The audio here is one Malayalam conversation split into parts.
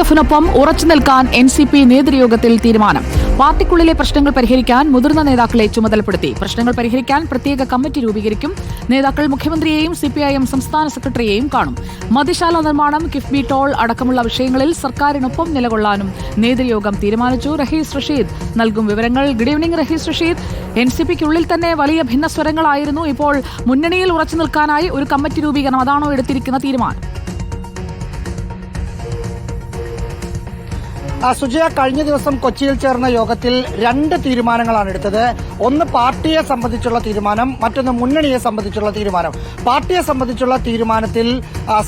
എഫിനൊപ്പം ഉറച്ചു നിൽക്കാൻ എൻ സി പി നേതൃയോഗത്തിൽ തീരുമാനം. പാർട്ടിക്കുള്ളിലെ പ്രശ്നങ്ങൾ പരിഹരിക്കാൻ മുതിർന്ന നേതാക്കളെ ചുമതലപ്പെടുത്തി. പ്രശ്നങ്ങൾ പരിഹരിക്കാൻ പ്രത്യേക കമ്മിറ്റി രൂപീകരിക്കും. നേതാക്കൾ മുഖ്യമന്ത്രിയെയും സിപിഐഎം സംസ്ഥാന സെക്രട്ടറിയെയും കാണും. മദ്യശാല നിർമ്മാണം കിഫ്ബി ടോൾ അടക്കമുള്ള വിഷയങ്ങളിൽ സർക്കാരിനൊപ്പം നിലകൊള്ളാനും നേതൃയോഗം തീരുമാനിച്ചു. റഹീസ് റഷീദ് നൽകും വിവരങ്ങൾ. Good evening Rahees Rasheed. N C പിക്കുള്ളിൽ തന്നെ വലിയ ഭിന്നസ്വരങ്ങളായിരുന്നു. ഇപ്പോൾ മുന്നണിയിൽ ഉറച്ചു നിൽക്കാനായി ഒരു കമ്മിറ്റി രൂപീകരണം. അതാണോ എടുത്തിരിക്കുന്ന തീരുമാനം? സുജയ കഴിഞ്ഞ ദിവസം കൊച്ചിയിൽ ചേർന്ന യോഗത്തിൽ രണ്ട് തീരുമാനങ്ങളാണ് എടുത്തത്. ഒന്ന് പാർട്ടിയെ സംബന്ധിച്ചുള്ള തീരുമാനം മറ്റൊന്ന് മുന്നണിയെ സംബന്ധിച്ചുള്ള തീരുമാനം. പാർട്ടിയെ സംബന്ധിച്ചുള്ള തീരുമാനത്തിൽ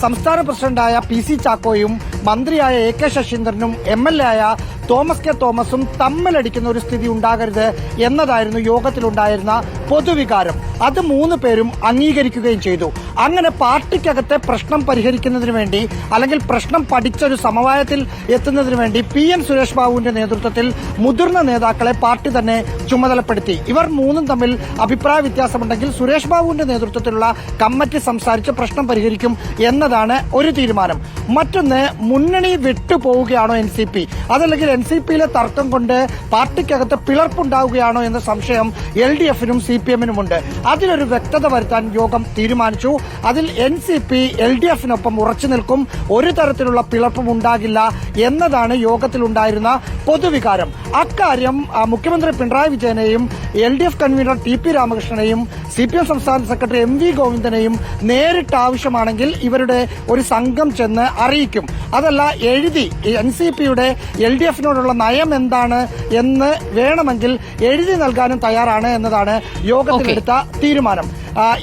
സംസ്ഥാന പ്രസിഡന്റായ പി സി ചാക്കോയും മന്ത്രിയായ എ കെ ശശീന്ദ്രനും എം എൽ എ ആയ തോമസ് കെ തോമസും തമ്മിലടിക്കുന്ന ഒരു സ്ഥിതി ഉണ്ടാകരുത് എന്നതായിരുന്നു യോഗത്തിലുണ്ടായിരുന്ന പൊതുവികാരം. അത് മൂന്ന് പേരും അംഗീകരിക്കുകയും ചെയ്തു. അങ്ങനെ പാർട്ടിക്കകത്തെ പ്രശ്നം പരിഹരിക്കുന്നതിന് വേണ്ടി അല്ലെങ്കിൽ പ്രശ്നം പഠിച്ചൊരു സമവായത്തിൽ എത്തുന്നതിന് വേണ്ടി പി എൻ സുരേഷ് ബാബുവിന്റെ നേതൃത്വത്തിൽ മുതിർന്ന നേതാക്കളെ പാർട്ടി തന്നെ ചുമതലപ്പെടുത്തി. ഇവർ മൂന്നും തമ്മിൽ അഭിപ്രായ വ്യത്യാസമുണ്ടെങ്കിൽ സുരേഷ് ബാബുവിന്റെ നേതൃത്വത്തിലുള്ള കമ്മിറ്റി സംസാരിച്ച് പ്രശ്നം പരിഹരിക്കും എന്നതാണ് ഒരു തീരുമാനം. മറ്റൊന്ന് മുന്നണി വിട്ടുപോവുകയാണോ എൻ സി പി? അതല്ലെങ്കിൽ എൻ സി പിയിലെ തർക്കം കൊണ്ട് പാർട്ടിക്കകത്ത് പിളർപ്പുണ്ടാവുകയാണോ എന്ന സംശയം എൽ ഡി എഫിനും സി പി എമ്മിനുമുണ്ട്. അതിലൊരു വ്യക്തത വരുത്താൻ യോഗം തീരുമാനിച്ചു. അതിൽ N C P L D എഫിനൊപ്പം ഉറച്ചു നിൽക്കും. ഒരു തരത്തിലുള്ള പിളർപ്പും ഉണ്ടാകില്ല എന്നതാണ് യോഗത്തിലുണ്ടായിരുന്ന പൊതുവികാരം. അക്കാര്യം മുഖ്യമന്ത്രി Pinarayi വിജയനെയും L D F convener T P രാമകൃഷ്ണനെയും C P M സംസ്ഥാന സെക്രട്ടറി എം വി ഗോവിന്ദനെയും നേരിട്ട് ആവശ്യമാണെങ്കിൽ ഇവരുടെ ഒരു സംഘം ചെന്ന് അറിയിക്കും. അതല്ല എഴുതി എൻ സി പിയുടെ എൽ ഡി എഫിനോടുള്ള നയം എന്താണ് എന്ന് വേണമെങ്കിൽ എഴുതി നൽകാനും തയ്യാറാണ് എന്നതാണ് യോഗത്തിലെടുത്ത തീരുമാനം.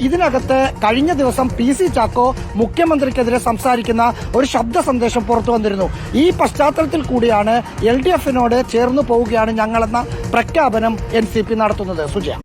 ഇതിനകത്ത് കഴിഞ്ഞ ദിവസം പി സി ചാക്കോ മുഖ്യമന്ത്രിക്കെതിരെ സംസാരിക്കുന്ന ഒരു ശബ്ദ സന്ദേശം പുറത്തു വന്നിരുന്നു. ഈ പശ്ചാത്തലത്തിൽ കൂടിയാണ് എൽ ഡി എഫിനോട് ചേർന്നു പോവുകയാണ് ഞങ്ങളെന്ന പ്രഖ്യാപനം എൻ സി പി നടത്തുന്നത്. സുജയ.